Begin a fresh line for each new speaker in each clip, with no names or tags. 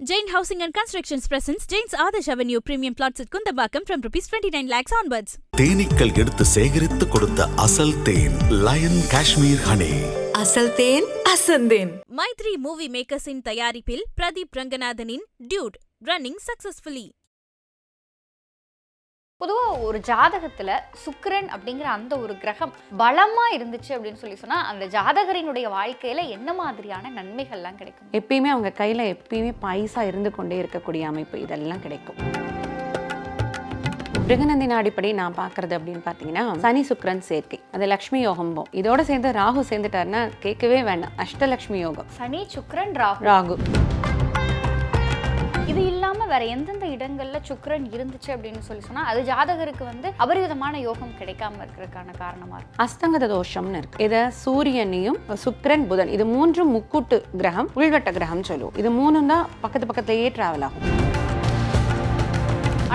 Jain Housing and Constructions presents Jain's Adarsh Avenue Premium Plots at Kundabakam from rupees 29 lakhs onwards.
தேனீக்கள் எடுத்து சேகரித்து கொடுத்த அசல் தேன் line Kashmir honey
அசல் தேன் அசந்தேன்
மைத்ரி மூவி மேக்கர்ஸின் தயாரிப்பில் பிரதீப் ரங்கநாதனின் டியூட் ரன்னிங் சக்சஸ்ஃபுல்லி
பொதுவாக ஒரு ஜாதகத்துல சுக்கிரன் அப்படிங்கிற அந்த ஒரு கிரகம் பலமா இருந்துச்சு அப்படின்னு சொல்லி சொன்னா அந்த ஜாதகரினுடைய வாழ்க்கையில என்ன மாதிரியான நன்மைகள்லாம் கிடைக்கும்?
எப்பயுமே அவங்க கையில் எப்பயுமே பைசா இருந்து கொண்டே இருக்கக்கூடிய அமைப்பு இதெல்லாம் கிடைக்கும். பிருகநந்தின் அடிப்படை நான் பார்க்கறது அப்படின்னு பார்த்தீங்கன்னா சனி சுக்கிரன் சேர்க்கை. அது லக்ஷ்மி யோகம்போம் இதோட சேர்ந்து ராகு சேர்ந்துட்டாருன்னா கேட்கவே வேண்டாம். அஷ்டலக்ஷ்மி யோகம்.
சனி சுக்கிரன் ராகு.
ராகு.
இது இல்லாம வேற எந்தெந்த இடங்கள்ல சுக்கரன் இருந்துச்சு அப்படின்னு சொல்லி சொன்னா அது ஜாதகருக்கு வந்து அபரிவிதமான யோகம் கிடைக்காம இருக்கிறதுக்கான காரணமா இருக்கும்
அஸ்தங்கத தோஷம்னு இருக்கு. இதை சூரியனையும் சுக்கரன் புதன் இது மூன்றும் முக்கூட்டு கிரகம் உள்வட்ட கிரகம் சொல்லுவோம். இது மூணும் தான் பக்கத்து பக்கத்துலயே டிராவல் ஆகும்.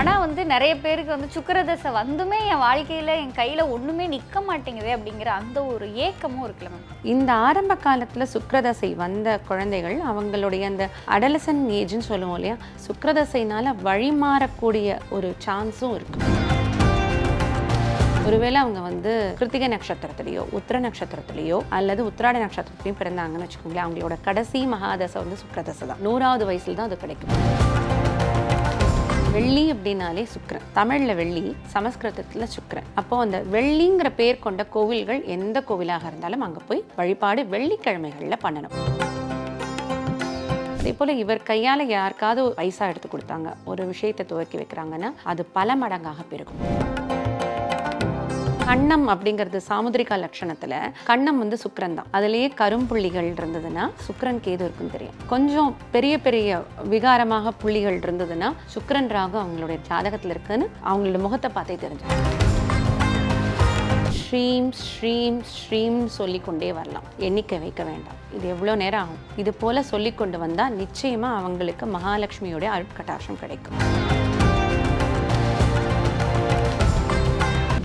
ஆனால் வந்து நிறைய பேருக்கு வந்து சுக்கரதசை வந்துமே என் வாழ்க்கையில் என் கையில் ஒன்றுமே நிற்க மாட்டேங்குதே அப்படிங்கிற அந்த ஒரு ஏக்கமும் இருக்குல்ல மேம்
இந்த ஆரம்ப காலத்தில் சுக்ரதசை வந்த குழந்தைகள் அவங்களுடைய அந்த அடலசன் ஏஜ்னு சொல்லுவோம் இல்லையா சுக்ரதசைனால வழிமாறக்கூடிய ஒரு சான்ஸும் இருக்கு. ஒருவேளை அவங்க வந்து கிருத்திகை நட்சத்திரத்திலேயோ உத்திர நட்சத்திரத்திலேயோ அல்லது உத்திராட நட்சத்திரத்திலையும் பிறந்தாங்கன்னு வச்சுக்கோங்களேன் அவங்களோட கடைசி மகாதசை வந்து சுக்ரதசை தான். நூறாவது வயசுல தான் அது கிடைக்கும் வெள்ளி அப்படின்னாலே சுக்கரன். தமிழ்ல வெள்ளி சமஸ்கிருதத்துல சுக்கிரன். அப்போ அந்த வெள்ளிங்கிற பேர் கொண்ட கோவில்கள் எந்த கோவிலாக இருந்தாலும் அங்க போய் வழிபாடு வெள்ளிக்கிழமைகள்ல பண்ணணும். அதே போல இவர் கையால யாருக்காவது பைசா எடுத்து கொடுத்தாங்க ஒரு விஷயத்தை துவக்கி வைக்கிறாங்கன்னா அது பல மடங்காக பெருகும். கண்ணம் அப்படிங்கிறது சாமுதிரிகா லட்சணத்துல கண்ணம் வந்து சுக்கரன் தான் அதுலேயே கரும்புள்ளிகள் இருந்ததுன்னா சுக்கரன் கேது இருக்குன்னு தெரியும். கொஞ்சம் பெரிய பெரிய விகாரமாக புள்ளிகள் இருந்ததுன்னா சுக்கரன் ராகு அவங்களுடைய ஜாதகத்தில் இருக்குன்னு அவங்களோட முகத்தை பார்த்தே தெரிஞ்சு ஸ்ரீம் ஸ்ரீம் ஸ்ரீம் சொல்லிக்கொண்டே வரலாம். எண்ணிக்கை வைக்க வேண்டாம். இது எவ்வளோ நேரம் ஆகும்? இது போல சொல்லிக்கொண்டு வந்தால் நிச்சயமாக அவங்களுக்கு மகாலட்சுமியோடைய அருட்கட்டாட்சம் கிடைக்கும்.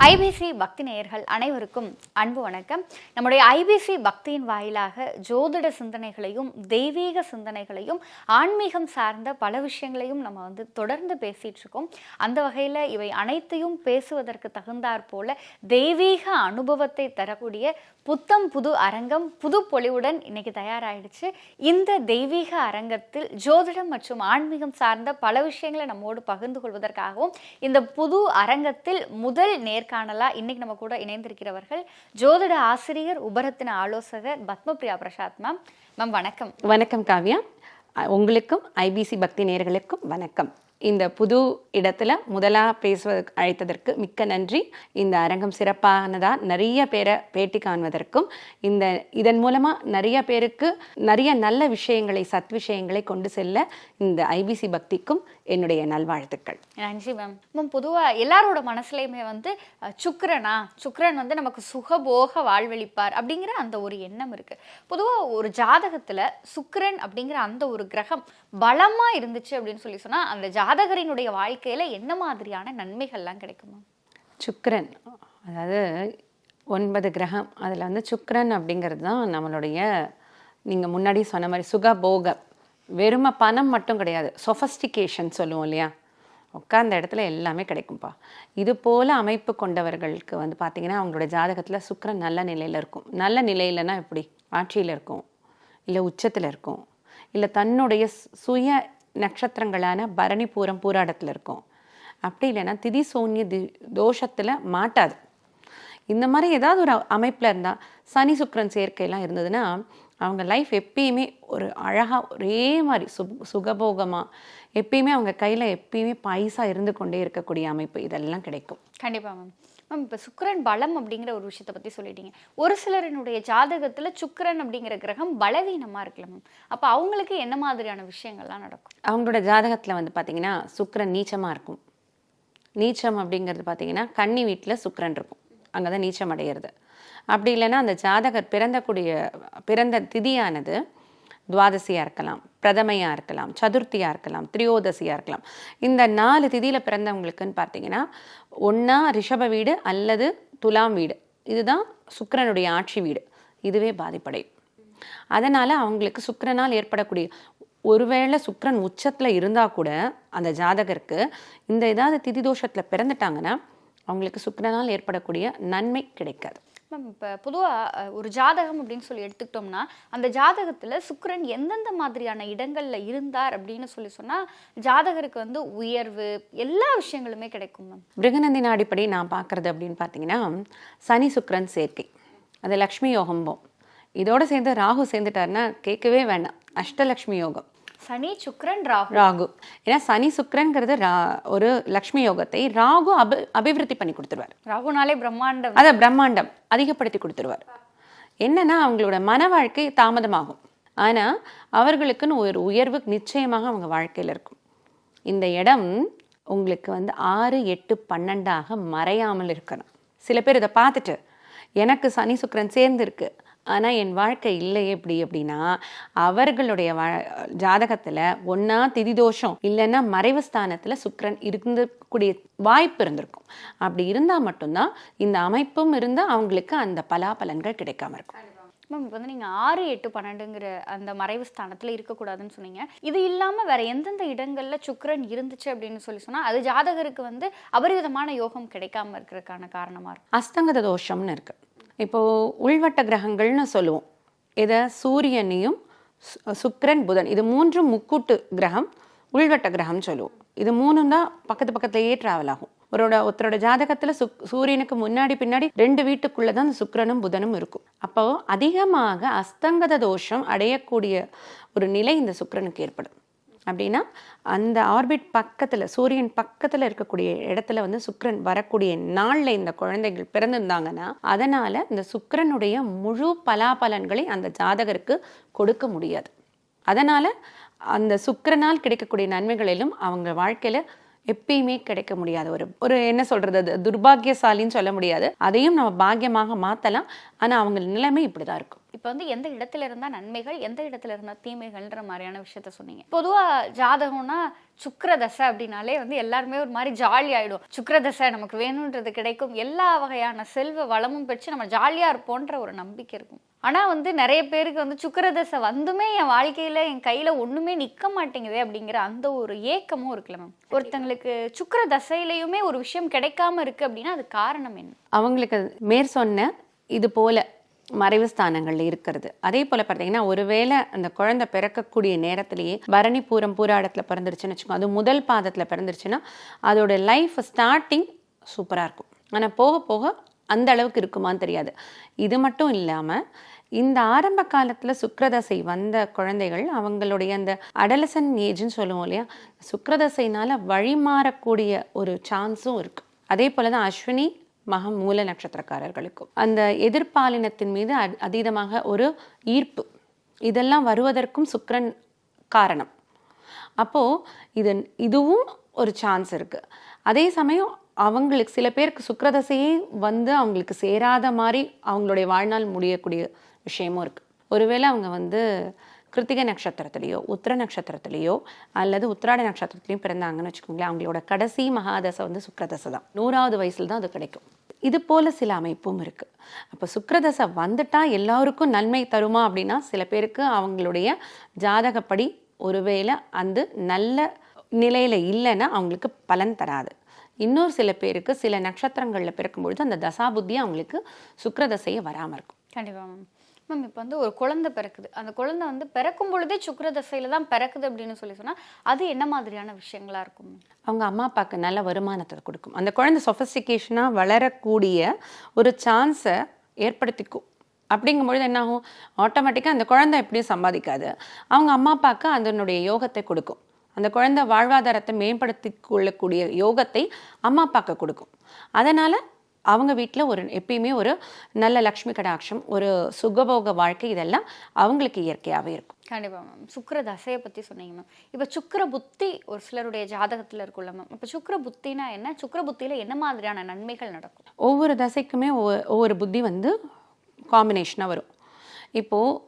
ஐபிசி பக்தி நேயர்கள் அனைவருக்கும் அன்பு வணக்கம். நம்முடைய ஐபிசி பக்தியின் வாயிலாக ஜோதிட சிந்தனைகளையும் தெய்வீக சிந்தனைகளையும் ஆன்மீகம் சார்ந்த பல விஷயங்களையும் நம்ம வந்து தொடர்ந்து பேசிட்டு இருக்கோம் அந்த வகையில் இவை அனைத்தையும் பேசுவதற்கு தகுந்தாற் போல தெய்வீக அனுபவத்தை தரக்கூடிய புத்தம் புது அரங்கம் புது பொலிவுடன் இன்னைக்கு தயாராயிடுச்சு. இந்த தெய்வீக அரங்கத்தில் ஜோதிடம் மற்றும் ஆன்மீகம் சார்ந்த பல விஷயங்களை நம்மோடு பகிர்ந்து கொள்வதற்காகவும் இந்த புது அரங்கத்தில் முதல் நேர்காணலா இன்னைக்கு நம்ம கூட இணைந்திருக்கிறவர்கள் ஜோதிட ஆசிரியர் உபரத்தின ஆலோசகர் பத்மபிரியா பிரசாத் மேம். மேம் வணக்கம்.
வணக்கம் காவ்யா. உங்களுக்கும் ஐபிசி பக்தி நேர்களுக்கும் வணக்கம். இந்த புது இடத்துல முதலாக பேசுவதற்கு அழைத்ததற்கு மிக்க நன்றி. இந்த அரங்கம் சிறப்பானதாக நிறைய பேரை பேட்டி காண்பதற்கும் இந்த இதன் மூலமாக நிறைய பேருக்கு நிறைய நல்ல விஷயங்களை சத் விஷயங்களை கொண்டு செல்ல இந்த ஐபிசி பக்திக்கும் என்னுடைய நல்வாழ்த்துக்கள்.
நன்றி மேம் மேம் பொதுவாக எல்லாரோட மனசுலையுமே வந்து சுக்கரனா சுக்கரன் வந்து நமக்கு சுகபோக வாழ்வளிப்பார் அப்படிங்கிற அந்த ஒரு எண்ணம் இருக்குது பொதுவாக ஒரு ஜாதகத்தில் சுக்கரன் அப்படிங்கிற அந்த ஒரு கிரகம் பலமாக இருந்துச்சு அப்படின்னு சொல்லி சொன்னால் அந்த ஜாதகரினுடைய வாழ்க்கையில் என்ன மாதிரியான நன்மைகள்லாம் கிடைக்குமா?
சுக்கரன். அதாவது ஒன்பது கிரகம். அதில் வந்து சுக்கரன் அப்படிங்கிறது தான் நம்மளுடைய நீங்கள் முன்னாடி சொன்ன மாதிரி சுகபோக. வெறும பணம் மட்டும் கிடையாது. சொஃபஸ்டிகேஷன் சொல்லுவோம் இல்லையா? உட்கார்ந்த இடத்துல எல்லாமே கிடைக்கும்ப்பா இது போல் அமைப்பு கொண்டவர்களுக்கு வந்து பார்த்திங்கன்னா அவங்களோட ஜாதகத்தில் சுக்கரன் நல்ல நிலையில் இருக்கும். நல்ல நிலையிலனா எப்படி? ஆட்சியில் இருக்கும். இல்லை உச்சத்தில் இருக்கும். இல்லை தன்னுடைய சு- சுய நட்சத்திரங்களான பரணி பூரம் பூராடத்தில் இருக்கும். அப்படி இல்லைன்னா திதி சோன்ய தி தோஷத்தில் மாட்டாது. இந்த மாதிரி ஏதாவது ஒரு அமைப்பில் இருந்தால் சனி சுக்கரன் சேர்க்கையெல்லாம் இருந்ததுன்னா அவங்க லைஃப் எப்பயுமே ஒரு அழகாக ஒரே மாதிரி சு சுகபோகமாக எப்பயுமே அவங்க கையில் எப்பயுமே பைசா இருந்து கொண்டே இருக்கக்கூடிய அமைப்பு இதெல்லாம் கிடைக்கும்.
கண்டிப்பாக மேம். மேம் இப்போ சுக்கிரன் பலம் அப்படிங்கிற ஒரு விஷயத்தை பற்றி சொல்லிட்டீங்க. ஒரு சிலரினுடைய ஜாதகத்தில் சுக்கரன் அப்படிங்கிற கிரகம் பலவீனமாக இருக்குல்ல மேம். அப்போ அவங்களுக்கு என்ன மாதிரியான விஷயங்கள்லாம் நடக்கும்?
அவங்களோட ஜாதகத்தில் வந்து பார்த்தீங்கன்னா சுக்கரன் நீச்சமாக இருக்கும். நீச்சம் அப்படிங்கிறது பார்த்தீங்கன்னா கன்னி வீட்டில் சுக்கரன் இருக்கும். அங்கே தான் நீச்சம் அடையிறது. அப்படி இல்லைன்னா அந்த ஜாதகர் பிறந்தக்கூடிய பிறந்த திதியானது துவாதசியாக இருக்கலாம் பிரதமையாக இருக்கலாம் சதுர்த்தியாக இருக்கலாம் திரியோதசியாக இருக்கலாம். இந்த நாலு திதியில் பிறந்தவங்களுக்குன்னு பார்த்தீங்கன்னா ஒன்றா ரிஷப வீடு அல்லது துலாம் வீடு. இதுதான் சுக்கரனுடைய ஆட்சி வீடு. இதுவே பாதிப்படையும் அதனால் அவங்களுக்கு சுக்கரனால் ஏற்படக்கூடிய ஒருவேளை சுக்கரன் உச்சத்தில் இருந்தால் கூட அந்த ஜாதகருக்கு இந்த ஏதாவது திதி தோஷத்தில் பிறந்துட்டாங்கன்னா அவங்களுக்கு சுக்கரனால் ஏற்படக்கூடிய நன்மை கிடைக்காது.
மேம் இப்போ பொதுவாக ஒரு ஜாதகம் அப்படின்னு சொல்லி எடுத்துக்கிட்டோம்னா அந்த ஜாதகத்தில் சுக்கரன் எந்தெந்த மாதிரியான இடங்களில் இருந்தார் அப்படின்னு சொல்லி சொன்னால் ஜாதகருக்கு வந்து உயர்வு எல்லா விஷயங்களுமே கிடைக்கும் மேம்.
மிருகநந்தின் அடிப்படை நான் பார்க்குறது அப்படின்னு பார்த்தீங்கன்னா சனி சுக்கரன் சேர்க்கை. அது லக்ஷ்மி யோகம்போம் இதோடு சேர்ந்து ராகு சேர்ந்துட்டாருன்னா கேட்கவே வேண்டாம். அஷ்டலக்ஷ்மி யோகம்.
சனி சுக்கிரன் ராகு.
ராகு. ஏன்னா சனி சுக்கிரன்கிறது ரா ஒரு லக்ஷ்மி யோகத்தை ராகு அபி அபிவிருத்தி பண்ணி கொடுத்துருவார்.
ராகுனாலே பிரம்மாண்டம்.
அதை பிரம்மாண்டம். அதிகப்படுத்தி கொடுத்துருவார். என்னன்னா அவங்களோட மன வாழ்க்கை தாமதமாகும். ஆனால் அவர்களுக்குன்னு ஒரு உயர்வு நிச்சயமாக அவங்க வாழ்க்கையில் இருக்கும். இந்த இடம் உங்களுக்கு வந்து ஆறு எட்டு பன்னெண்டாக மறையாமல் இருக்கணும். சில பேர் இதை பார்த்துட்டு எனக்கு சனி சுக்கிரன் சேர்ந்து இருக்கு ஆனால் என் வாழ்க்கை இல்லை எப்படி அப்படின்னா அவர்களுடைய வா ஜாதகத்தில் ஒன்றா திதி தோஷம் இல்லைன்னா மறைவு ஸ்தானத்தில் சுக்கிரன் இருக்கக்கூடிய வாய்ப்பு இருந்திருக்கும். அப்படி இருந்தால் மட்டும்தான் இந்த அமைப்பும் இருந்தால் அவங்களுக்கு அந்த பலாபலன்கள் கிடைக்காம இருக்கும்.
மேம் இப்போ வந்து நீங்கள் ஆறு எட்டு பன்னெண்டுங்கிற அந்த மறைவு ஸ்தானத்தில் இருக்கக்கூடாதுன்னு சொன்னீங்க. இது இல்லாமல் வேற எந்தெந்த இடங்களில் சுக்கிரன் இருந்துச்சு அப்படின்னு சொல்லி சொன்னால் அது ஜாதகருக்கு வந்து அபரிவிதமான யோகம் கிடைக்காம இருக்கிறதுக்கான காரணமாக இருக்கும்.
அஸ்தங்கத தோஷம்னு இருக்கு. இப்போது உள்வட்ட கிரகங்கள்னு சொல்லுவோம். இதை சூரியனையும் சு- புதன் இது மூன்றும் முக்கூட்டு கிரகம் உள்வட்ட கிரகம் சொல்லுவோம். இது மூணும் தான் பக்கத்து பக்கத்துலேயே ட்ராவல் ஆகும். ஒருவரோட ஒருத்தரோட ஜாதகத்தில் சுக் சூரியனுக்கு முன்னாடி பின்னாடி ரெண்டு வீட்டுக்குள்ளே தான் அந்த சுக்கிரனும் புதனும் இருக்கும். அப்போது அதிகமாக அஸ்தங்கத தோஷம் அடையக்கூடிய ஒரு நிலை இந்த சுக்கரனுக்கு ஏற்படும். அப்படின்னா அந்த ஆர்பிட் பக்கத்தில் சூரியன் பக்கத்தில் இருக்கக்கூடிய இடத்துல வந்து சுக்கரன் வரக்கூடிய நாளில் இந்த குழந்தைகள் பிறந்திருந்தாங்கன்னா அதனால் இந்த சுக்கரனுடைய முழு பலாபலன்களை அந்த ஜாதகருக்கு கொடுக்க முடியாது. அதனால் அந்த சுக்கரனால் கிடைக்கக்கூடிய நன்மைகளிலும் அவங்க வாழ்க்கையில் எப்பயுமே கிடைக்க முடியாது. ஒரு ஒரு என்ன சொல்கிறது அது துர்பாக்கியசாலின்னு சொல்ல முடியாது. அதையும் நம்ம பாக்கியமாக மாற்றலாம் ஆனால் அவங்க நிலைமை இப்படி தான் இருக்கும்.
இப்போ வந்து எந்த இடத்துல இருந்தா நன்மைகள் எந்த இடத்துல இருந்தா தீமைகள்ன்ற மாதிரியான விஷயத்த சொன்னீங்க. பொதுவா ஜாதகம்னா சுக்கிர தசை அப்படின்னாலே வந்து எல்லாருமே ஒரு மாதிரி ஜாலி ஆயிடும். சுக்கிர தசை நமக்கு வேணுன்றது கிடைக்கும். எல்லா வகையான செல்வ வளமும் பெற்று நம்ம ஜாலியா இருப்போன்ற ஒரு நம்பிக்கை இருக்கும். ஆனா வந்து நிறைய பேருக்கு வந்து சுக்கிர தசை வந்துமே என் வாழ்க்கையில என் கையில ஒண்ணுமே நிக்க மாட்டேங்குதே அப்படிங்கிற அந்த ஒரு ஏக்கமும் இருக்குல்ல மேம் ஒருத்தங்களுக்கு சுக்கிர தசையிலையுமே ஒரு விஷயம் கிடைக்காம இருக்கு அப்படின்னா அது காரணம் என்ன?
அவங்களுக்கு மேற் சொன்ன இது போல மறைவு ஸ்தானங்கள்ல இருக்கிறது. அதே போல பார்த்தீங்கன்னா ஒருவேளை அந்த குழந்தை பிறக்கக்கூடிய நேரத்திலேயே பரணி பூரம் பூராடத்தில் பிறந்துருச்சுன்னு வச்சுக்கோங்க அது முதல் பாதத்தில் பிறந்துருச்சுன்னா அதோட லைஃப் ஸ்டார்டிங் சூப்பராக இருக்கும். ஆனால் போக போக அந்த அளவுக்கு இருக்குமான்னு தெரியாது. இது மட்டும் இல்லாமல் இந்த ஆரம்ப காலத்தில் சுக்கரதசை வந்த குழந்தைகள் அவங்களுடைய அந்த அடலசன் ஏஜ்னு சொல்லுவோம் இல்லையா சுக்கிரதசைனால வழிமாறக்கூடிய ஒரு சான்ஸும் இருக்குது அதே போல தான் அஸ்வினி மகம் மூல நட்சத்திரக்காரர்களுக்கும். அந்த எதிர்பாலினத்தின் மீது அ- அதீதமாக ஒரு ஈர்ப்பு. இதெல்லாம் வருவதற்கும் சுக்கரன் காரணம். அப்போது இது இதுவும் ஒரு சான்ஸ் இருக்குது அதே சமயம் அவங்களுக்கு சில பேருக்கு சுக்கரதசையே வந்து அவங்களுக்கு சேராத மாதிரி அவங்களுடைய வாழ்நாள் முடியக்கூடிய விஷயமும் இருக்குது ஒருவேளை அவங்க வந்து கிருத்திகை நட்சத்திரத்திலேயோ உத்திர நட்சத்திரத்திலேயோ அல்லது உத்திராட நட்சத்திரத்திலையும் பிறந்தாங்கன்னு வச்சுக்கோங்களேன் அவங்களோட கடைசி மகாதசை வந்து சுக்கரதசை தான். நூறாவது வயசில் தான் அது கிடைக்கும். இது போல சில அமைப்பும் இருக்கு. அப்போ சுக்கரதசை வந்துட்டா எல்லாருக்கும் நன்மை தருமா அப்படின்னா சில பேருக்கு அவங்களுடைய ஜாதகப்படி ஒருவேளை அந்த நல்ல நிலையில இல்லைன்னா அவங்களுக்கு பலன் தராது. இன்னொரு சில பேருக்கு சில நட்சத்திரங்களில் பிறக்கும்பொழுது அந்த தசாபுத்தி அவங்களுக்கு சுக்கரதசையை வராமல் இருக்கும்.
கண்டிப்பா மேம். மேம் இப்போ வந்து ஒரு குழந்தை பிறக்குது. அந்த குழந்தை வந்து பிறக்கும் பொழுதே சுக்கிர தசையில தான் பிறக்குது அப்படின்னு சொல்லி சொன்னால் அது என்ன மாதிரியான விஷயங்களா இருக்கும்?
அவங்க அம்மா அப்பாவுக்கு நல்ல வருமானத்தை கொடுக்கும். அந்த குழந்தை சொஃபிஸ்டிகேஷனாக வளரக்கூடிய ஒரு சான்ஸை ஏற்படுத்திக்கும். அப்படிங்கும்பொழுது என்ன ஆகும்? ஆட்டோமேட்டிக்காக அந்த குழந்தை எப்படியும் சம்பாதிக்காது. அவங்க அம்மா அப்பாவுக்கு அதனுடைய யோகத்தை கொடுக்கும். அந்த குழந்தை வாழ்வாதாரத்தை மேம்படுத்தி கொள்ளக்கூடிய யோகத்தை அம்மா அப்பாவுக்கு கொடுக்கும். அதனால் அவங்க வீட்டில் ஒரு எப்பயுமே ஒரு நல்ல லக்ஷ்மி கடாட்சம் ஒரு சுகபோக வாழ்க்கை இதெல்லாம் அவங்களுக்கு இயற்கையாகவே இருக்கும்.
கண்டிப்பா மேம் சுக்கிர தசையை பத்தி சொன்னீங்க மேம் இப்போ சுக்கிர புத்தி ஒரு சிலருடைய ஜாதகத்துல இருக்குல்ல மேம் இப்போ சுக்கிர புத்தினா என்ன? சுக்கிர புத்தியில என்ன மாதிரியான நன்மைகள் நடக்கும்?
ஒவ்வொரு தசைக்குமே ஒவ்வொரு புத்தி வந்து காம்பினேஷனாக வரும். இப்போது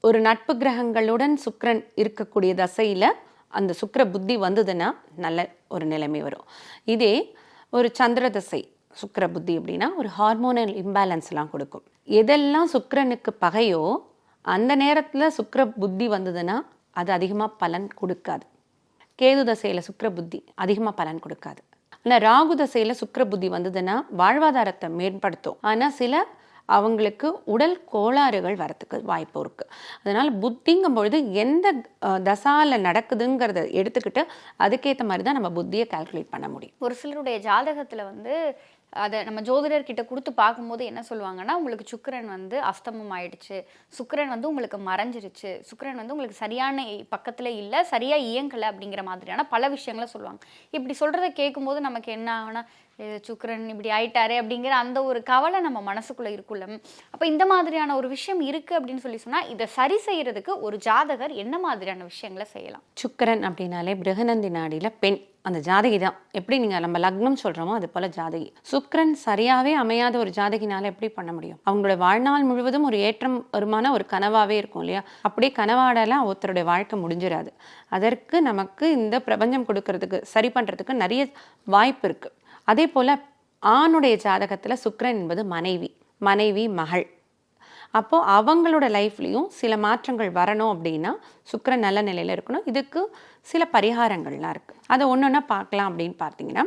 ஒரு நட்பு கிரகங்களுடன் சுக்கிரன் இருக்கக்கூடிய தசையில் அந்த சுக்கிர புத்தி வந்ததுன்னா நல்ல ஒரு நிலைமை வரும். இதே ஒரு சந்திர தசை. சுக்கிர புத்தி அப்படின்னா ஒரு ஹார்மோனல் இம்பேலன்ஸ்லாம் கொடுக்கும். எதெல்லாம் சுக்கரனுக்கு பகையோ அந்த நேரத்தில் சுக்கர புத்தி வந்ததுன்னா அது அதிகமாக பலன் கொடுக்காது. கேது தசையில் சுக்கர புத்தி அதிகமாக பலன் கொடுக்காது. ஆனால் ராகு தசையில் சுக்கிர புத்தி வந்ததுன்னா வாழ்வாதாரத்தை மேம்படுத்தும். ஆனால் சில அவங்களுக்கு உடல் கோளாறுகள் வரத்துக்கு வாய்ப்பு இருக்குது அதனால் புத்திங்கும் பொழுது எந்த அஹ், தசால நடக்குதுங்கிறத எடுத்துக்கிட்டு அதுக்கேற்ற மாதிரி தான் நம்ம புத்தியை கால்குலேட் பண்ண முடியும்.
ஒரு சிலருடைய ஜாதகத்தில் வந்து அதை நம்ம ஜோதிடர்கிட்ட கொடுத்து பார்க்கும்போது என்ன சொல்லுவாங்கன்னா உங்களுக்கு சுக்கிரன் வந்து அஸ்தமம் ஆயிடுச்சு. சுக்கிரன் வந்து உங்களுக்கு மறைஞ்சிருச்சு. சுக்கிரன் வந்து உங்களுக்கு சரியான பக்கத்துல இல்லை சரியா இயங்கலை அப்படிங்கிற மாதிரியான பல விஷயங்களை சொல்லுவாங்க. இப்படி சொல்றதை கேட்கும்போது நமக்கு என்ன ஆகுனா சுக்ரன் இப்படி ஆயிட்டாரு அப்படிங்கிற அந்த ஒரு கவலை நம்ம மனசுக்குள்ள இருக்குல்ல அப்ப இந்த மாதிரியான ஒரு விஷயம் இருக்கு அப்படின்னு சொல்லி சொன்னா இதை சரி செய்யறதுக்கு ஒரு ஜாதகர் என்ன மாதிரியான விஷயங்களை செய்யலாம்?
சுக்கரன் அப்படின்னாலே பிருகநந்தி நாடியில் பெண். அந்த ஜாதகி தான். எப்படி நீங்கள் நம்ம லக்னம் சொல்கிறோமோ அது போல் ஜாதகி. சுக்ரன் சரியாகவே அமையாத ஒரு ஜாதகினால எப்படி பண்ண முடியும்? அவங்களோட வாழ்நாள் முழுவதும் ஒரு ஏற்றம் வருமான ஒரு கனவாகவே இருக்கும் இல்லையா? அப்படியே கனவாடலாம் ஒருத்தருடைய வாழ்க்கை முடிஞ்சிடாது. அதற்கு நமக்கு இந்த பிரபஞ்சம் கொடுக்கறதுக்கு சரி பண்ணுறதுக்கு நிறைய வாய்ப்பு இருக்குது அதே போல் ஆணுடைய ஜாதகத்தில் சுக்கரன் என்பது மனைவி மனைவி மகள். அப்போது அவங்களோட லைஃப்லேயும் சில மாற்றங்கள் வரணும் அப்படின்னா சுக்கரன் நல்ல நிலையில் இருக்கணும். இதுக்கு சில பரிகாரங்கள்லாம் இருக்குது அதை ஒன்று ஒன்றா பார்க்கலாம் அப்படின்னு பார்த்தீங்கன்னா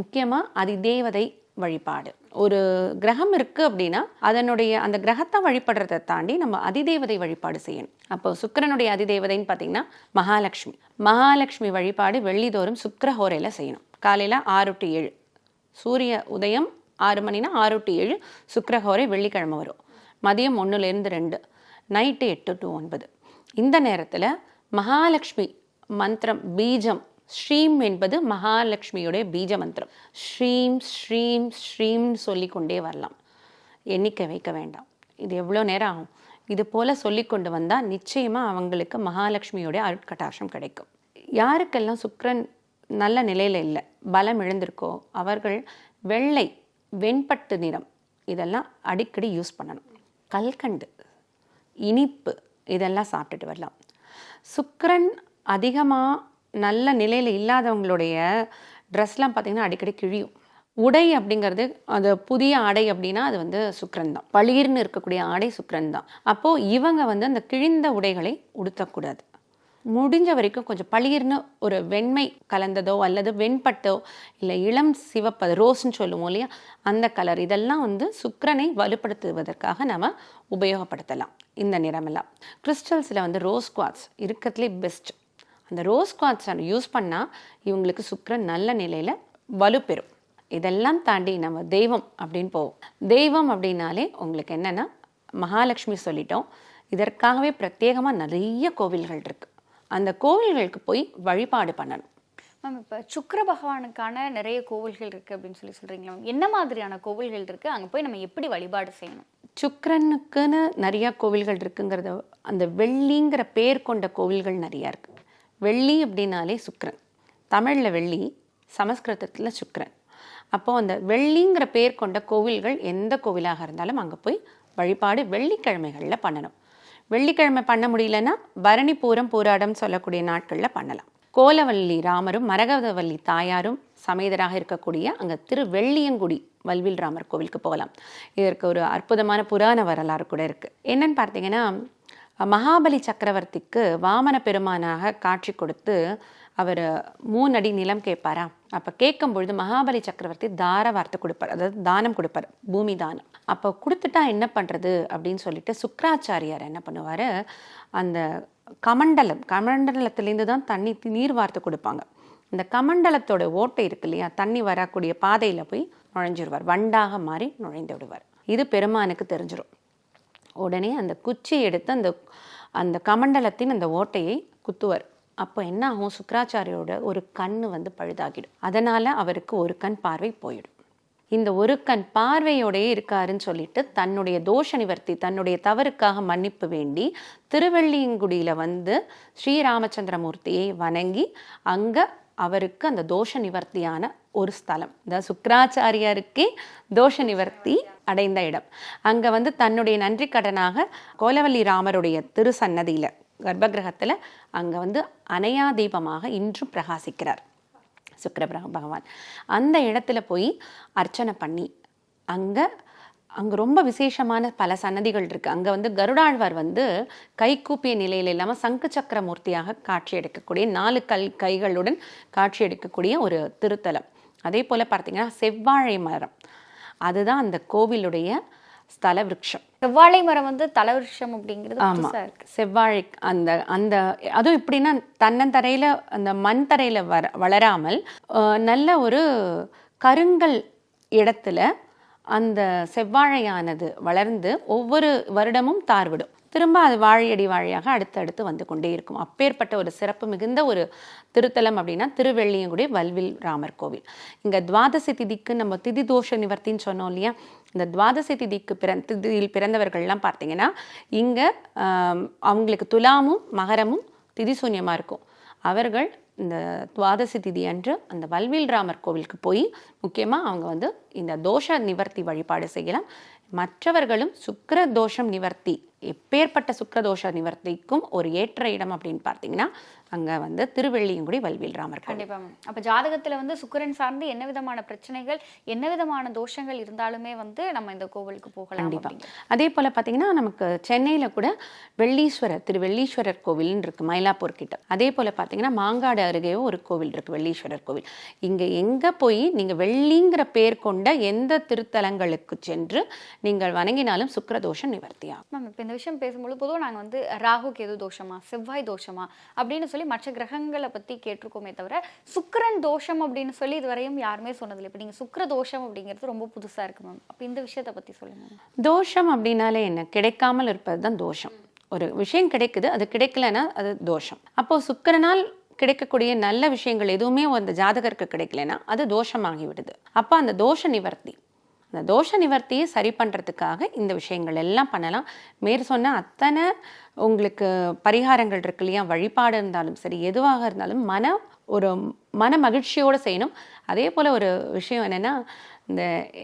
முக்கியமாக அதிதேவதை வழிபாடு. ஒரு கிரகம் இருக்குது அப்படின்னா அதனுடைய அந்த கிரகத்தை வழிபடுறதை தாண்டி நம்ம அதிதேவதை வழிபாடு செய்யணும். அப்போ சுக்கரனுடைய அதிதேவதைன்னு பார்த்தீங்கன்னா மகாலட்சுமி. மகாலட்சுமி வழிபாடு வெள்ளிதோறும் சுக்கிரஹோரையில் செய்யணும். காலையில் ஆறு டு ஏழு. சூரிய உதயம் ஆறு மணினா ஆறு டு ஏழு சுக்கரகோரை வெள்ளிக்கிழமை வரும். மதியம் ஒன்றுலேருந்து ரெண்டு நைட்டு எட்டு டு ஒன்பது. இந்த நேரத்தில் மகாலட்சுமி மந்திரம் பீஜம் ஸ்ரீம் என்பது மகாலட்சுமியுடைய பீஜ மந்திரம். ஸ்ரீம் ஸ்ரீம் ஸ்ரீம்னு சொல்லிக்கொண்டே வரலாம். எண்ணிக்கை வைக்க வேண்டாம். இது எவ்வளோ நேரம் ஆகும்? இது போல் சொல்லி கொண்டு வந்தால் நிச்சயமாக அவங்களுக்கு மகாலட்சுமியோடைய அருட்கட்டாட்சம் கிடைக்கும். யாருக்கெல்லாம் சுக்கரன் நல்ல நிலையில் இல்லை பலம் எழுந்திருக்கோ அவர்கள் வெள்ளை வெண்பட்டு நிறம் இதெல்லாம் அடிக்கடி யூஸ் பண்ணணும். கல்கண்டு இனிப்பு இதெல்லாம் சாப்பிட்டுட்டு வரலாம். சுக்கரன் அதிகமாக நல்ல நிலையில் இல்லாதவங்களுடைய ட்ரெஸ்லாம் பார்த்திங்கன்னா அடிக்கடி கிழியும். உடை அப்படிங்கிறது அது புதிய ஆடை அப்படின்னா அது வந்து சுக்கரன் தான். பளிர்னு இருக்கக்கூடிய ஆடை சுக்கரன் தான். அப்போது இவங்க வந்து அந்த கிழிந்த உடைகளை உடுத்தக்கூடாது. முடிஞ்ச வரைக்கும் கொஞ்சம் பளிர்னு ஒரு வெண்மை கலந்ததோ அல்லது வெண்பட்டோ இல்லை இளம் சிவப்பு ரோஸ்ன்னு சொல்லுவோம் இல்லையா? அந்த கலர் இதெல்லாம் வந்து சுக்கரனை வலுப்படுத்துவதற்காக நம்ம உபயோகப்படுத்தலாம் இந்த நிறமெல்லாம். கிறிஸ்டல்ஸில் வந்து ரோஸ் குவாட்ஸ் இருக்கிறதுலே பெஸ்ட் அந்த ரோஸ் குவாட்ஸை யூஸ் பண்ணால் இவங்களுக்கு சுக்கரன் நல்ல நிலையில் வலுப்பெறும் இதெல்லாம் தாண்டி நம்ம தெய்வம் அப்படின்னு போவோம். தெய்வம் அப்படின்னாலே உங்களுக்கு என்னென்னா மகாலட்சுமி சொல்லிட்டோம். இதற்காகவே பிரத்யேகமாக நிறைய கோவில்கள் இருக்குது அந்த கோவில்களுக்கு போய் வழிபாடு பண்ணணும்.
மேம் இப்போ சுக்கிர பகவானுக்கான நிறைய கோவில்கள் இருக்கு அப்படின்னு சொல்லி சொல்றீங்களா மேம் என்ன மாதிரியான கோவில்கள் இருக்கு? அங்க போய் நம்ம எப்படி வழிபாடு செய்யணும்?
சுக்கிரனுக்குன்னு நிறையா கோவில்கள் இருக்குங்கிறத அந்த வெள்ளிங்கிற பேர் கொண்ட கோவில்கள் நிறையா இருக்குது வெள்ளி அப்படின்னாலே சுக்கிரன். தமிழில் வெள்ளி சமஸ்கிருதத்தில் சுக்கிரன். அப்போது அந்த வெள்ளிங்கிற பேர் கொண்ட கோவில்கள் எந்த கோவிலாக இருந்தாலும் அங்கே போய் வழிபாடு வெள்ளிக்கிழமைகளில் பண்ணணும். வெள்ளிக்கிழமை பண்ண முடியலன்னா பரணி பூரம் போராடம் சொல்லக்கூடிய நாட்களில் பண்ணலாம். கோலவல்லி ராமரும் மரகதவல்லி தாயாரும் சமேதராக இருக்கக்கூடிய அங்கே திரு வெள்ளியங்குடி வல்வில் ராமர் கோவிலுக்கு போகலாம். இதற்கு ஒரு அற்புதமான புராண வரலாறு கூட இருக்குது என்னன்னு பார்த்தீங்கன்னா மகாபலி சக்கரவர்த்திக்கு வாமன பெருமானாக காட்சி கொடுத்து அவர் மூணு அடி நிலம் கேட்பாரா? அப்போ கேட்கும் பொழுது மகாபலி சக்கரவர்த்தி தார வார்த்தை கொடுப்பார். அதாவது தானம் கொடுப்பார். பூமி தானம். அப்போ கொடுத்துட்டா என்ன பண்ணுறது அப்படின்னு சொல்லிட்டு சுக்ராச்சாரியார் என்ன பண்ணுவார்? அந்த கமண்டலம் கமண்டலத்திலேருந்து தான் தண்ணி நீர் வார்த்தை கொடுப்பாங்க. இந்த கமண்டலத்தோட ஓட்டை இருக்கு இல்லையா? தண்ணி வரக்கூடிய பாதையில் போய் நுழைஞ்சிடுவார் வண்டாக மாறி நுழைந்து விடுவார். இது பெருமானுக்கு தெரிஞ்சிடும் உடனே அந்த குச்சி எடுத்து அந்த அந்த கமண்டலத்தின் அந்த ஓட்டையை குத்துவார். அப்போ என்ன ஆகும்? சுக்கராச்சாரியோட ஒரு கண் வந்து பழுதாகிடும். அதனால் அவருக்கு ஒரு கண் பார்வை போயிடும். இந்த ஒரு கண் பார்வையோடயே இருக்காருன்னு சொல்லிட்டு தன்னுடைய தோஷ நிவர்த்தி தன்னுடைய தவறுக்காக மன்னிப்பு வேண்டி திருவள்ளியங்குடியில் வந்து ஸ்ரீராமச்சந்திரமூர்த்தியை வணங்கி அங்கே அவருக்கு அந்த தோஷ நிவர்த்தியான ஒரு ஸ்தலம். இந்த சுக்கராச்சாரியாருக்கே தோஷ நிவர்த்தி அடைந்த இடம். அங்கே வந்து தன்னுடைய நன்றி கடனாக கோலவல்லி ராமருடைய திருசன்னதியில் கர்ப்பகிரகத்தில் அங்கே வந்து அணையா தீபமாக இன்றும் பிரகாசிக்கிறார். சுக்கர பகவான். அந்த இடத்துல போய் அர்ச்சனை பண்ணி அங்கே அங்கே ரொம்ப விசேஷமான பல சன்னதிகள் இருக்குது அங்கே வந்து கருடாழ்வார் வந்து கைகூப்பிய நிலையில் இல்லாமல் சங்கு சக்கர மூர்த்தியாக காட்சி எடுக்கக்கூடிய நாலு கல் கைகளுடன் காட்சி எடுக்கக்கூடிய ஒரு திருத்தலம். அதே போல் பார்த்தீங்கன்னா செவ்வாழை மரம். அதுதான் அந்த கோவிலுடைய ஸ்தல விருட்சம்
செவ்வாழை மரம் வந்து தலவிருஷம் அப்படிங்கிறது
ஆமா.
புதுசா இருக்கு.
செவ்வாழை அந்த அந்த அதுவும் எப்படின்னா தன்னந்தரையில அந்த மண் தரையில வர வளராமல் நல்ல ஒரு கருங்கல் இடத்துல அந்த செவ்வாழையானது வளர்ந்து ஒவ்வொரு வருடமும் தார்விடும். திரும்ப அது வாழையடி வாழையாக அடுத்தடுத்து வந்து கொண்டே இருக்கும். அப்பேற்பட்ட ஒரு சிறப்பு மிகுந்த ஒரு திருத்தலம் அப்படின்னா திருவெள்ளியங்குடி வல்வில் ராமர் கோவில். இங்கே துவாதசி திதிக்கு நம்ம திதி தோஷ நிவர்த்தின்னு சொன்னோம் இல்லையா? இந்த துவாதசி திதிக்கு பிறந்த திதியில் பிறந்தவர்கள்லாம் பார்த்தீங்கன்னா இங்கே அவங்களுக்கு துலாமும் மகரமும் திதி சூன்யமாக இருக்கும். அவர்கள் இந்த துவாதசி திதி அன்று அந்த வல்வில் ராமர் கோவிலுக்கு போய் முக்கியமாக அவங்க வந்து இந்த தோஷ நிவர்த்தி வழிபாடு செய்யலாம். மற்றவர்களும் சுக்கர தோஷம் நிவர்த்தி எப்பேற்பட்ட சுக்கிரதோஷ நிவர்த்திக்கும் ஒரு ஏற்ற இடம் அப்படின்னு பார்த்தீங்கன்னா அங்கே வந்து திருவெள்ளியங்குடி வல்வில் ராமர் கோவில்.
கண்டிப்பா மேம். அப்ப ஜாதகத்துல வந்து சுக்கிரன் சார்ந்து என்ன விதமான பிரச்சனைகள் என்ன விதமான தோஷங்கள் இருந்தாலுமே வந்து நம்ம இந்த கோவிலுக்கு போகலாம்
கண்டிப்பா.
அப்படிங்கிறது.
அதே போல பார்த்தீங்கன்னா நமக்கு சென்னையில கூட வெள்ளீஸ்வரர் திரு வெள்ளீஸ்வரர் கோவில்னு இருக்கு மயிலாப்பூர் கிட்ட. அதே போல பார்த்தீங்கன்னா மாங்காடு அருகே ஒரு கோவில் இருக்கு வெள்ளீஸ்வரர் கோவில். இங்க எங்க போய் நீங்க வெள்ளிங்கிற பேர் கொண்ட எந்த திருத்தலங்களுக்கு சென்று நீங்கள் வணங்கினாலும் சுக்கிரதோஷம் நிவர்த்தியாகும்.
மேம் இப்போ இந்த விஷயம் பேசும்பொழுது பொதுவாக நாங்கள் வந்து ராகு கேது தோஷமா? செவ்வாய் தோஷமா? அப்படின்னு சொல்லி மற்ற கிரகங்களை பற்றி கேட்டிருக்கோமே தவிர சுக்கரன் தோஷம் அப்படின்னு சொல்லி இதுவரையும் யாருமே சொன்னதில்லை. இப்போ நீங்கள் சுக்கர தோஷம் அப்படிங்கிறது ரொம்ப புதுசாக இருக்கு மேம் அப்போ இந்த விஷயத்தை பற்றி சொல்லுங்கள்
தோஷம் அப்படின்னாலே என்ன? கிடைக்காமல் இருப்பது தான் தோஷம். ஒரு விஷயம் கிடைக்குது அது கிடைக்கலன்னா அது தோஷம். அப்போ சுக்கரனால் கிடைக்கக்கூடிய நல்ல விஷயங்கள் எதுவுமே அந்த ஜாதகருக்கு கிடைக்கலனா அது தோஷமாகி விடுது அப்போ அந்த தோஷ நிவர்த்தி அந்த தோஷ நிவர்த்தியை சரி பண்ணுறதுக்காக இந்த விஷயங்கள் எல்லாம் பண்ணலாம். மேற் சொன்ன அத்தனை உங்களுக்கு பரிகாரங்கள் இருக்கு இல்லையா? வழிபாடு இருந்தாலும் சரி எதுவாக இருந்தாலும் மன ஒரு மன மகிழ்ச்சியோடு செய்யணும். அதே போல் ஒரு விஷயம் என்னென்னா இந்த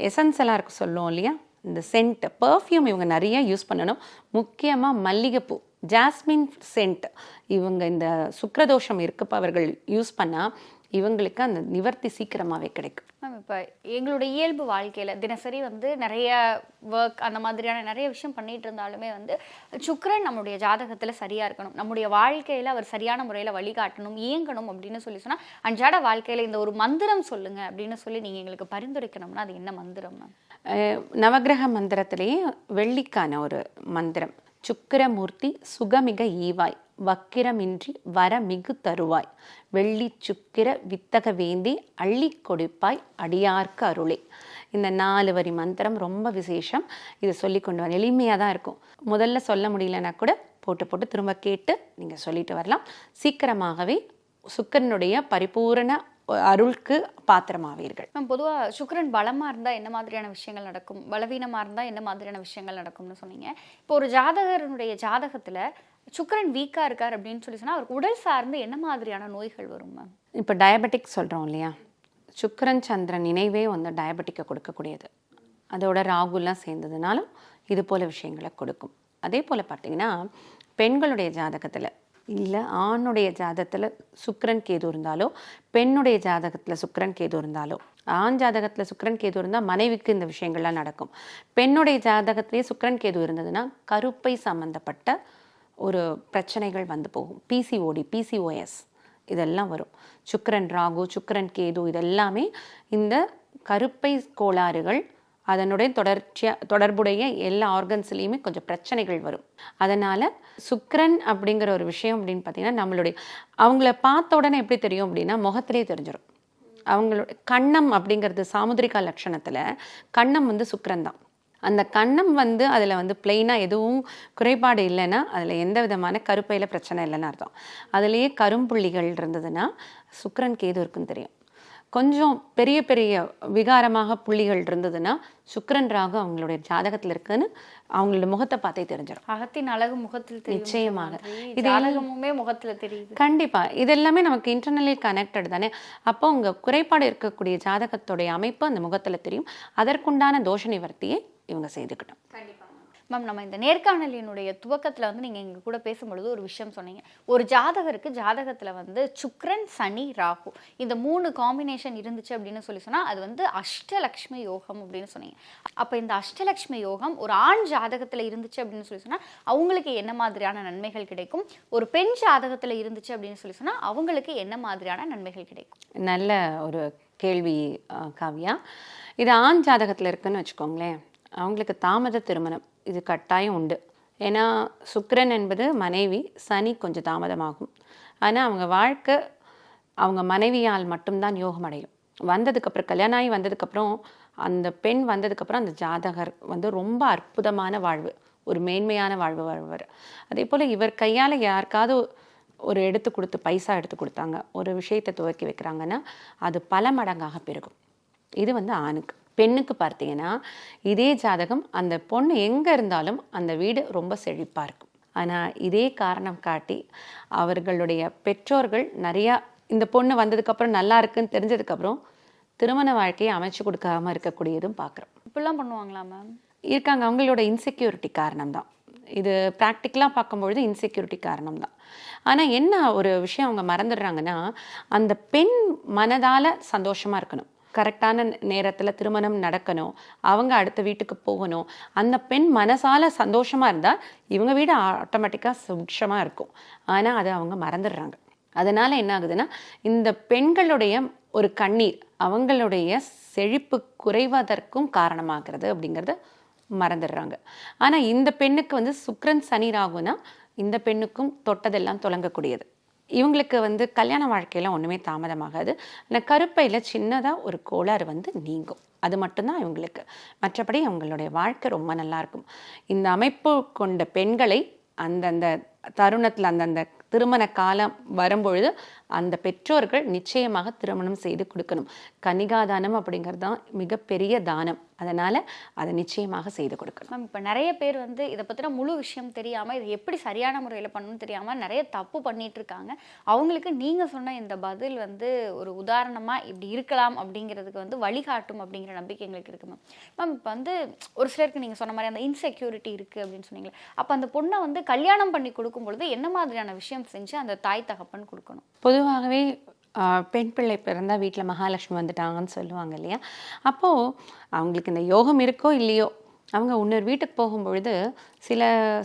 எசன்ஸ் எல்லாம் இருக்கு சொல்லுவோம் இல்லையா? இந்த சென்ட் பர்ஃப்யூம் இவங்க நிறைய யூஸ் பண்ணணும். முக்கியமாக மல்லிகைப்பூ ஜாஸ்மின் சென்ட் இவங்க இந்த சுக்கரதோஷம் இருக்கப்பவர்கள் யூஸ் பண்ணால் இவங்களுக்கு அந்த நிவர்த்தி சீக்கிரமாகவே கிடைக்கும்.
மேம் இப்போ எங்களுடைய இயல்பு வாழ்க்கையில் தினசரி வந்து நிறைய ஒர்க் அந்த மாதிரியான நிறைய விஷயம் பண்ணிட்டு இருந்தாலுமே வந்து சுக்கிரன் நம்மளுடைய ஜாதகத்தில் சரியாக இருக்கணும். நம்முடைய வாழ்க்கையில் அவர் சரியான முறையில் வழிகாட்டணும் இயங்கணும் அப்படின்னு சொல்லி சொன்னால் அன்றாட வாழ்க்கையில் இந்த ஒரு மந்திரம் சொல்லுங்க அப்படின்னு சொல்லி நீங்கள் எங்களுக்கு பரிந்துரைக்கணும்னா அது என்ன மந்திரம் மேம்?
அஹ் நவக்கிரக மந்திரத்திலேயே வெள்ளிக்கான ஒரு மந்திரம். சுக்கிரமூர்த்தி சுகமிக ஈவாய். வக்கிரமின்றி வர மிகு தருவாய். வெள்ளி சுக்கிர வித்தக வேந்தி அள்ளி கொடுப்பாய் அடியார்க்கு அருளே. இந்த நாலு வரி மந்திரம் ரொம்ப விசேஷம். இதை சொல்லி கொண்டு வர எளிமையாக தான் இருக்கும். முதல்ல சொல்ல முடியலன்னா கூட போட்டு போட்டு திரும்ப கேட்டு நீங்கள் சொல்லிட்டு வரலாம். சீக்கிரமாகவே சுக்கிரனுடைய பரிபூரண அருளுக்கு பாத்திரமாவீர்கள்.
மேம் பொதுவாக சுக்கிரன் பலமாக இருந்தால் என்ன மாதிரியான விஷயங்கள் நடக்கும்? பலவீனமாக இருந்தால் என்ன மாதிரியான விஷயங்கள் நடக்கும்னு சொன்னீங்க. இப்போ ஒரு ஜாதகருடைய ஜாதகத்தில் சுக்கரன் வீக்காக இருக்கார் அப்படின்னு சொல்லி சொன்னால் அவருக்கு உடல் சார்ந்து என்ன மாதிரியான நோய்கள் வரும் மேம்
இப்போ டயபெட்டிக் சொல்கிறோம் இல்லையா? சுக்கரன் சந்திரன் நினைவே வந்து டயபெட்டிக்கை கொடுக்கக்கூடியது. அதோட ராகுலாம் சேர்ந்ததுனாலும் இது போல் விஷயங்களை கொடுக்கும். அதே போல் பார்த்தீங்கன்னா பெண்களுடைய ஜாதகத்தில் இல்லை ஆணுடைய ஜாதகத்தில் சுக்கரன் கேது இருந்தாலோ பெண்ணுடைய ஜாதகத்தில் சுக்கரன் கேது இருந்தாலோ ஆண் ஜாதகத்தில் சுக்கரன் கேது இருந்தால் மனைவிக்கு இந்த விஷயங்கள்லாம் நடக்கும். பெண்ணுடைய ஜாதகத்திலே சுக்கிரன் கேது இருந்ததுன்னா கருப்பை சம்மந்தப்பட்ட ஒரு பிரச்சனைகள் வந்து போகும். பிசிஓடி பிசிஓஎஸ் இதெல்லாம் வரும். சுக்கரன் ராகு சுக்கரன் கேது இதெல்லாமே இந்த கருப்பை கோளாறுகள் அதனுடைய தொடர்ச்சியாக தொடர்புடைய எல்லா ஆர்கன்ஸ்லேயுமே கொஞ்சம் பிரச்சனைகள் வரும். அதனால் சுக்கரன் அப்படிங்கிற ஒரு விஷயம் அப்படின்னு பார்த்தீங்கன்னா நம்மளுடைய அவங்கள பார்த்த உடனே எப்படி தெரியும் அப்படின்னா முகத்திலே தெரிஞ்சிடும் அவங்களோட கண்ணம் அப்படிங்கிறது சாமுதிரிகா லட்சணத்தில் கண்ணம் வந்து சுக்கரன் தான். அந்த கண்ணம் வந்து அதில் வந்து பிளெயினாக எதுவும் குறைபாடு இல்லைன்னா அதில் எந்த விதமான கருப்பையில் பிரச்சனை இல்லைன்னு அர்த்தம். அதுலேயே கரும்புள்ளிகள் இருந்ததுன்னா சுக்கிரன் கேது இருக்குன்னு தெரியும். கொஞ்சம் பெரிய பெரிய விகாரமாக புள்ளிகள் இருந்ததுன்னா சுக்கிரன் ராகு அவங்களுடைய ஜாதகத்தில் இருக்குன்னு அவங்களோட முகத்தை பார்த்தே தெரிஞ்சிடும்
அகத்தின் அழகு முகத்தில் தெரியும்
நிச்சயமாக.
இது
இது
ஜாதகமுமே முகத்துல தெரியுது.
கண்டிப்பா. இதெல்லாமே நமக்கு இன்டர்னலி கனெக்டட் தானே. அப்போ உங்க குறைபாடு இருக்கக்கூடிய ஜாதகத்துடைய அமைப்பு அந்த முகத்துல தெரியும். அதற்குண்டான தோஷ நிவர்த்தியை இவங்க செய்துக்கிட்டோம்.
மேம் நம்ம இந்த நேர்காணலினுடைய துவக்கத்தில் வந்து நீங்கள் எங்கள் கூட பேசும்பொழுது ஒரு விஷயம் சொன்னீங்க. ஒரு ஜாதகருக்கு ஜாதகத்தில் வந்து சுக்ரன் சனி ராகு இந்த மூணு காம்பினேஷன் இருந்துச்சு அப்படின்னு சொல்லி சொன்னால் அது வந்து அஷ்டலக்ஷ்மி யோகம் அப்படின்னு சொன்னீங்க. அப்போ இந்த அஷ்டலக்ஷ்மி யோகம் ஒரு ஆண் ஜாதகத்தில் இருந்துச்சு அப்படின்னு சொல்லி சொன்னால் அவங்களுக்கு என்ன மாதிரியான நன்மைகள் கிடைக்கும்? ஒரு பெண் ஜாதகத்தில் இருந்துச்சு அப்படின்னு சொல்லி சொன்னால் அவங்களுக்கு என்ன மாதிரியான நன்மைகள் கிடைக்கும்?
நல்ல ஒரு கேள்வி காவ்யா. இது ஆண் ஜாதகத்தில் இருக்குன்னு வச்சுக்கோங்களேன். அவங்களுக்கு தாமத திருமணம். இது கட்டாயம் உண்டு. ஏன்னா சுக்கரன் என்பது மனைவி சனி கொஞ்சம் தாமதமாகும். ஆனால் அவங்க வாழ்க்கை அவங்க மனைவியால் மட்டும்தான் யோகம் அடையும். வந்ததுக்கப்புறம் கல்யாணம் ஆகி வந்ததுக்கப்புறம் அந்த பெண் வந்ததுக்கப்புறம் அந்த ஜாதகர் வந்து ரொம்ப அற்புதமான வாழ்வு. ஒரு மேன்மையான வாழ்வு வாழ்வார் அதே போல் இவர் கையால் யாருக்காவது ஒரு எடுத்து கொடுத்து பைசா எடுத்து கொடுத்தாங்க ஒரு விஷயத்தை துவக்கி வைக்கிறாங்கன்னா அது பல மடங்காக பெருகும். இது வந்து ஆணுக்கு. பெண்ணுக்கு பார்த்தீங்கன்னா இதே ஜாதகம் அந்த பொண்ணு எங்கே இருந்தாலும் அந்த வீடு ரொம்ப செழிப்பாக இருக்கும். ஆனால் இதே காரணம் காட்டி அவர்களுடைய பெற்றோர்கள் நிறையா இந்த பொண்ணு வந்ததுக்கப்புறம் நல்லா இருக்குன்னு தெரிஞ்சதுக்கப்புறம் திருமண வாழ்க்கையை அமைச்சு கொடுக்காம இருக்கக்கூடியதும் பார்க்குறோம்
இப்படிலாம் பண்ணுவாங்களா மேம்?
இருக்காங்க. அவங்களோட இன்செக்யூரிட்டி காரணம் தான். இது ப்ராக்டிக்கலாக பார்க்கும்பொழுது இன்செக்யூரிட்டி காரணம் தான். ஆனால் என்ன ஒரு விஷயம் அவங்க மறந்துடுறாங்கன்னா அந்த பெண் மனதால் சந்தோஷமாக இருக்கணும். கரெக்டான நேரத்தில் திருமணம் நடக்கணும். அவங்க அடுத்த வீட்டுக்கு போகணும். அந்த பெண் மனசால சந்தோஷமாக இருந்தால் இவங்க வீடு ஆட்டோமேட்டிக்காக சுபிக்ஷமாக இருக்கும். ஆனால் அதை அவங்க மறந்துடுறாங்க. அதனால் என்ன ஆகுதுன்னா இந்த பெண்களுடைய ஒரு கண்ணீர் அவங்களுடைய செழிப்பு குறைவதற்கும் காரணமாகிறது அப்படிங்கிறத மறந்துடுறாங்க. ஆனால் இந்த பெண்ணுக்கு வந்து சுக்ரன் சனி ராகுனா இந்த பெண்ணுக்கும் தொட்டதெல்லாம் தொடங்கக்கூடியது. இவங்களுக்கு வந்து கல்யாண வாழ்க்கையில் ஒன்றுமே தாமதமாகாது. ஆனால் கருப்பையில் சின்னதாக ஒரு கோளாறு வந்து நீங்கும். அது மட்டும்தான் இவங்களுக்கு. மற்றபடி அவங்களுடைய வாழ்க்கை ரொம்ப நல்லாயிருக்கும். இந்த அமைப்பு கொண்ட பெண்களை அந்தந்த தருணத்தில் அந்தந்த திருமண காலம் வரும்பொழுது அந்த பெற்றோர்கள் நிச்சயமாக திருமணம் செய்து கொடுக்கணும். கனிகாதானம் அப்படிங்கிறது தான் மிகப்பெரிய தானம். அதனால் அதை நிச்சயமாக செய்து கொடுக்கணும்.
மேம் இப்போ நிறைய பேர் வந்து இதை பற்றின முழு விஷயம் தெரியாமல் இது எப்படி சரியான முறையில் பண்ணணும்னு தெரியாமல் நிறைய தப்பு பண்ணிட்டு இருக்காங்க. அவங்களுக்கு நீங்கள் சொன்ன இந்த பதில் வந்து ஒரு உதாரணமாக இப்படி இருக்கலாம் அப்படிங்கிறதுக்கு வந்து வழிகாட்டும் அப்படிங்கிற நம்பிக்கை எங்களுக்கு இருக்கு மேம். மேம் இப்போ வந்து ஒரு சிலருக்கு நீங்கள் சொன்ன மாதிரி அந்த இன்செக்யூரிட்டி இருக்குது அப்படின்னு சொன்னீங்களே அப்போ அந்த பொண்ணை வந்து கல்யாணம் பண்ணி கொடுக்கும் பொழுது என்ன மாதிரியான விஷயம் செஞ்சு அந்த தாய் தகப்பன் கொடுக்கணும்?
பொதுவாகவே பெண் பிள்ளை பிறந்தால் வீட்டில் மகாலட்சுமி வந்துட்டாங்கன்னு சொல்லுவாங்க இல்லையா? அப்போது அவங்களுக்கு இந்த யோகம் இருக்கோ இல்லையோ அவங்க இன்னொரு வீட்டுக்கு போகும்பொழுது சில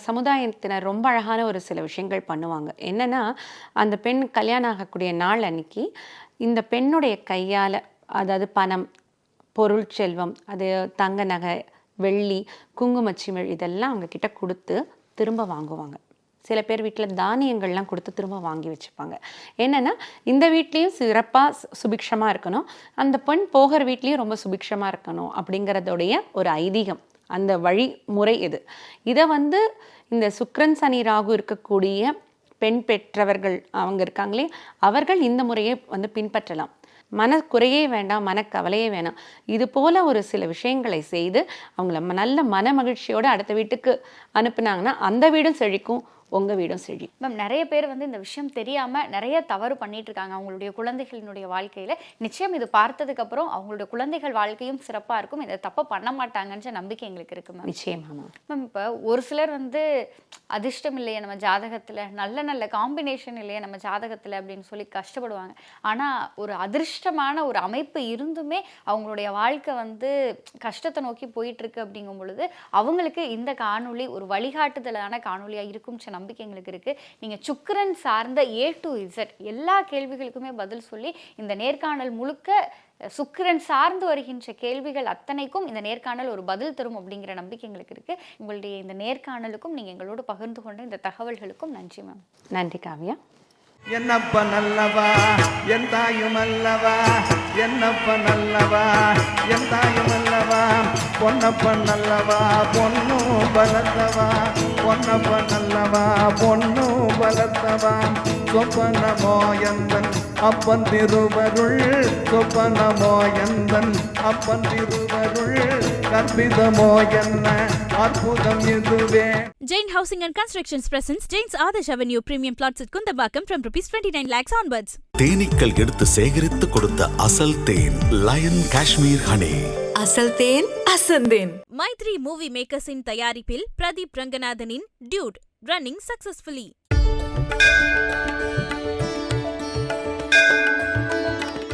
சமுதாயத்தினர் ரொம்ப அழகான ஒரு சில விஷயங்கள் பண்ணுவாங்க. என்னென்னா அந்த பெண் கல்யாணம் ஆகக்கூடிய நாள் அன்னைக்கு இந்த பெண்ணுடைய கையால் அதாவது பணம் பொருள் செல்வம் அது தங்க நகை வெள்ளி குங்குமச்சிமிழ் இதெல்லாம் அவங்க கிட்ட கொடுத்து திரும்ப வாங்குவாங்க. சில பேர் வீட்டில் தானியங்கள்லாம் கொடுத்து திரும்ப வாங்கி வச்சுப்பாங்க. என்னென்னா இந்த வீட்லேயும் சிறப்பாக சுபிக்ஷமாக இருக்கணும். அந்த பெண் போகிற வீட்லேயும் ரொம்ப சுபிக்ஷமாக இருக்கணும் அப்படிங்கிறதுடைய ஒரு ஐதீகம். அந்த வழிமுறை இது. இதை வந்து இந்த சுக்ரன் சனி ராகு இருக்கக்கூடிய பெண் பெற்றவர்கள் அவங்க இருக்காங்களே அவர்கள் இந்த முறையை வந்து பின்பற்றலாம். மனக்குறையே வேண்டாம் மனக்கவலையே வேணாம். இது போல ஒரு சில விஷயங்களை செய்து அவங்கள நல்ல மன மகிழ்ச்சியோடு அடுத்த வீட்டுக்கு அனுப்புனாங்கன்னா அந்த வீடும் செழிக்கும். உங்க வீடும் செழிக்கும்
மேம் நிறைய பேர் வந்து இந்த விஷயம் தெரியாம நிறைய தவறு பண்ணிட்டு இருக்காங்க அவங்களுடைய குழந்தைகளினுடைய வாழ்க்கையில. நிச்சயம் இது பார்த்ததுக்கு அப்புறம் அவங்களுடைய குழந்தைகள் வாழ்க்கையும் சிறப்பா இருக்கும். இதை தப்ப பண்ண மாட்டாங்கன்ற நம்பிக்கை எங்களுக்கு இருக்கு மேம்
நிச்சயமாமா
மேம் இப்போ ஒரு சிலர் வந்து அதிர்ஷ்டம் இல்லையே நம்ம ஜாதகத்தில் நல்ல நல்ல காம்பினேஷன் இல்லையே நம்ம ஜாதகத்தில் அப்படின்னு சொல்லி கஷ்டப்படுவாங்க. ஆனால் ஒரு அதிர்ஷ்டமான ஒரு அமைப்பு இருந்துமே அவங்களுடைய வாழ்க்கை வந்து கஷ்டத்தை நோக்கி போயிட்டு இருக்கு அப்படிங்கும் பொழுது அவங்களுக்கு இந்த காணொளி ஒரு வழிகாட்டுதலான காணொளியாக இருக்கும்ன்ற நம்பிக்கை எங்களுக்கு இருக்குது நீங்கள் சுக்கிரன் சார்ந்த ஏ டு இசட் எல்லா கேள்விகளுக்குமே பதில் சொல்லி இந்த நேர்காணல் முழுக்க சுக்கிரன் சார்ந்து வருகின்ற கேள்விகள் அத்தனைக்கும் இந்த நேர்காணல் ஒரு பதில் தரும் அப்படிங்கிற நம்பிக்கை எங்களுக்கு இருக்கு. உங்களுடைய இந்த நேர்காணலுக்கும் நீங்கள் எங்களோடு பகிர்ந்து கொண்ட இந்த தகவல்களுக்கும் நன்றி மேம்
நன்றி காவியா.
என்னப்ப நல்லவா என் தாயும் அல்லவா என்னப்ப நல்லவா என் தாயும் அல்லவா பொன்னப்ப நல்லவா பொண்ணு பலத்தவா பொன்னப்ப நல்லவா பொண்ணு பலத்தவா சொப்பனமோ எந்தன் அப்பன் திருவருள் சொப்பனமோ எந்தன் அப்பன் திருவருள் கற்பிதமோ என்ன அற்புதம் இதுவே?
Jain Housing and Constructions presents Jain's Adarsh Avenue premium plots at Kundabakam from rupees 29 lakhs onwards.
தேனீக்கள் எடுத்து சேகரித்து கொடுத்த அசல் தேன் லயன் காஷ்மீர் ஹனி
அசல் தேன் அசந்தேன்
மைத்ரி மூவி மேக்கர்ஸின் தயாரிப்பில் பிரதீப் ரங்கநாதனின் டியூட் ரன்னிங் சக்சஸ்ஃபுல்லி